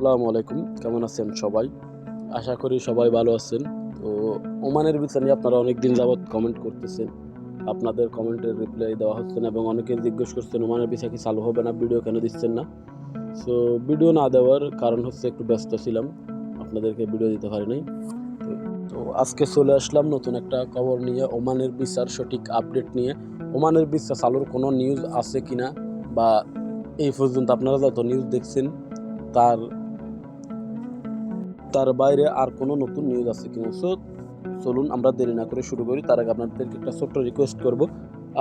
আসসালামু আলাইকুম, কেমন আছেন সবাই? আশা করি সবাই ভালো আছেন। তো ওমানের নিয়ে আপনারা অনেক দিন যাবৎ কমেন্ট করতেছেন। আপনাদের কমেন্টের রিপ্লাই দেওয়া হচ্ছে না এবং অনেকে জিজ্ঞেস করছেন, ওমানের বিষয় কি চালু হবে না? ভিডিও কেন দিচ্ছেন না? সো ভিডিও না দেওয়ার কারণ হচ্ছে একটু ব্যস্ত ছিলাম। আপনাদেরকে ভিডিও দিতে পারি নাই। তো- তো আজকে চলে আসলাম নতুন একটা খবর নিয়ে, ওমানের বিচার সঠিক আপডেট নিয়ে। ওমানের বিচার চালুর কোনো নিউজ আছে কিনা? বা এই পর্যন্ত আপনারা যত নিউজ দেখছেন, তার তার বাইরে আর কোনো নতুন নিউজ আছে কিনা? সো চলুন আমরা দেরি না করে শুরু করি। তার আগে আপনাদেরকে একটা ছোট্ট রিকোয়েস্ট করব।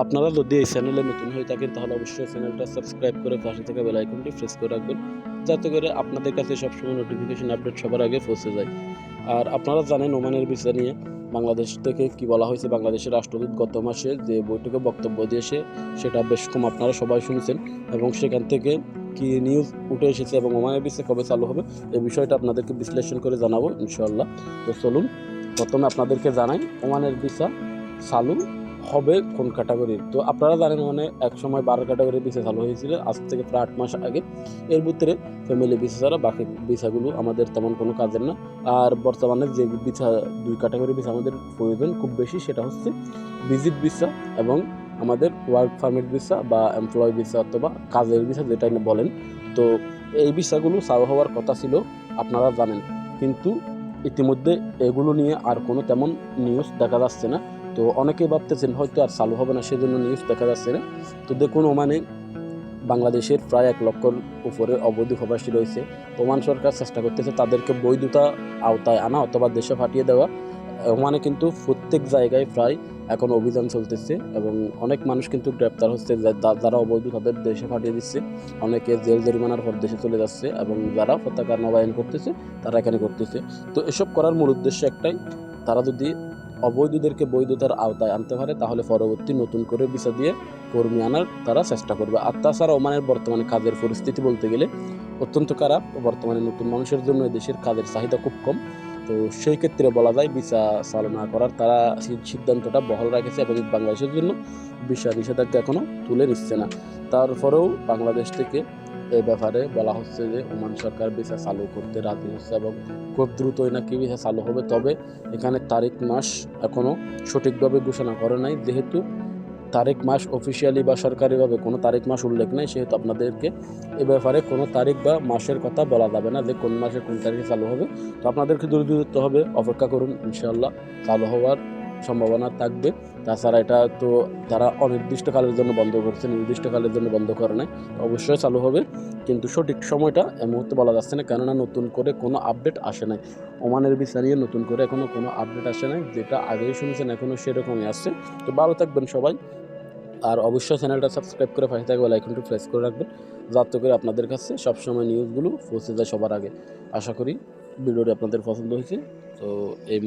আপনারা যদি এই চ্যানেলে নতুন হয়ে থাকেন, তাহলে অবশ্যই চ্যানেলটা সাবস্ক্রাইব করে পাশে থেকে বেল আইকনটি প্রেস করে রাখবেন। যাতে করে আপনাদের কাছে সবসময় নোটিফিকেশন আপডেট সবার আগে পৌঁছে যায়। আর আপনারা জানেন ওমানের বিষয় নিয়ে বাংলাদেশ থেকে কি বলা হয়েছে? বাংলাদেশের রাষ্ট্রদূত গত মাসে যে বৈঠকে বক্তব্য দিয়েছে, সেটা বেশ কম আপনারা সবাই শুনেছেন এবং সেখান থেকে কি নিউজ উঠে এসেছে এবং বিষয়ে কবে চালু হবে, এই বিষয়টা আপনাদেরকে বিশ্লেষণ করে জানাব ইনশাল্লাহ তো চলুন, প্রথমে আপনাদেরকে জানাই, ওমানের ভিসা চালু হবে কোন ক্যাটাগরির তো আপনারা জানেন মানে এক সময় বারো ক্যাটাগরির ভিসা চালু হয়েছিল, আজ থেকে প্রায় আট মাস আগে। এর ভিতরে ফ্যামিলি ভিসা ছাড়া বাকি ভিসাগুলো আমাদের তেমন কোনো কাজের না। আর বর্তমানে যে ভিসা দুই ক্যাটাগরি ভিসা আমাদের প্রয়োজন খুব বেশি, সেটা হচ্ছে ভিজিট ভিসা এবং আমাদের ওয়ার্ক পারমিট ভিসা বা এমপ্লয় ভিসা অথবা কাজের ভিসা যেটা বলেন, তো এই ভিসাগুলো চালু হওয়ার কথা ছিল, আপনারা জানেন। কিন্তু ইতিমধ্যে এগুলো নিয়ে আর কোনো তেমন নিউজ দেখা যাচ্ছে না। তো অনেকেই ভাবতেছেন, হয়তো আর চালু হবে না, সেজন্য নিউজ দেখা যাচ্ছে না। তো দেখুন, ওমানে বাংলাদেশের প্রায় এক লক্ষর উপরে অবৈধ প্রবাসী রয়েছে। ওমান সরকার চেষ্টা করতেছে তাদেরকে বৈধতা আওতায় আনা অথবা দেশে পাঠিয়ে দেওয়া। ওমানে কিন্তু প্রত্যেক জায়গায় প্রায় এখন অভিযান চলতেছে এবং অনেক মানুষ কিন্তু গ্রেপ্তার হচ্ছে যারা অবৈধ তাদের দেশে পাঠিয়ে দিচ্ছে। অনেকে জেল জরিমানার পর দেশে চলে যাচ্ছে এবং যারা পতাকা নবায়ন করতেছে, তারা এখানে করতেছে। তো এসব করার মূল উদ্দেশ্য একটাই, তারা যদি অবৈধদেরকে বৈধতার আওতায় আনতে পারে, তাহলে পরবর্তী নতুন করে ভিসা দিয়ে কর্মী আনার তারা চেষ্টা করবে। আর তাছাড়া ওমানের বর্তমানে কাজের পরিস্থিতি বলতে গেলে, অত্যন্ত খারাপ। বর্তমানে নতুন মানুষের জন্য দেশের কাজের চাহিদা খুব কম। তো সেই ক্ষেত্রে বলা যায় ভিসা চালনা করার তারা সিদ্ধান্তটা বহাল রাখেছে এবং বাংলাদেশের জন্য ভিসা নিষেধাজ্ঞা এখনও তুলে নিচ্ছে না। তারপরেও বাংলাদেশ থেকে এই ব্যাপারে বলা হচ্ছে যে ওমান সরকার ভিসা চালু করতে রাজি হচ্ছে এবং খুব দ্রুতই নাকি ভিসা চালু হবে। তবে এখানে তারিখ মাস এখনও সঠিকভাবে ঘোষণা করে নাই। যেহেতু তারিখ মাস অফিসিয়ালি বা সরকারিভাবে কোনো তারিখ মাস উল্লেখ নেই, সেহেতু আপনাদেরকে এ ব্যাপারে কোনো তারিখ বা মাসের কথা বলা যাবে না যে কোন মাসে কোন তারিখে চালু হবে। তো আপনাদেরকে দূর দূরত্ব হবে, অপেক্ষা করুন ইনশাল্লাহ চালু হওয়ার সম্ভাবনা থাকবে। তাছাড়া এটা তো তারা অনির্দিষ্টকালের জন্য বন্ধ করছে, নির্দিষ্টকালের জন্য বন্ধ করে নাই। অবশ্যই চালু হবে, কিন্তু সঠিক সময়টা এই মুহূর্তে বলা যাচ্ছে না, কেননা নতুন করে কোনো আপডেট আসে নাই। ওমানের বিচার নিয়ে নতুন করে এখনও কোনো আপডেট আসে নাই, যেটা আগেই শুনেছেন এখনও সেরকমই আসছে। তো ভালো থাকবেন সবাই, আর অবশ্যই চ্যানেলটা সাবস্ক্রাইব করে পাশে থাকবে লাইকনটি প্রেস করে রাখবেন, যাতে করে আপনাদের কাছে সবসময় নিউজগুলো পৌঁছে যায় সবার আগে। আশা করি ভিডিওটি আপনাদের পছন্দ হয়েছে, তো এই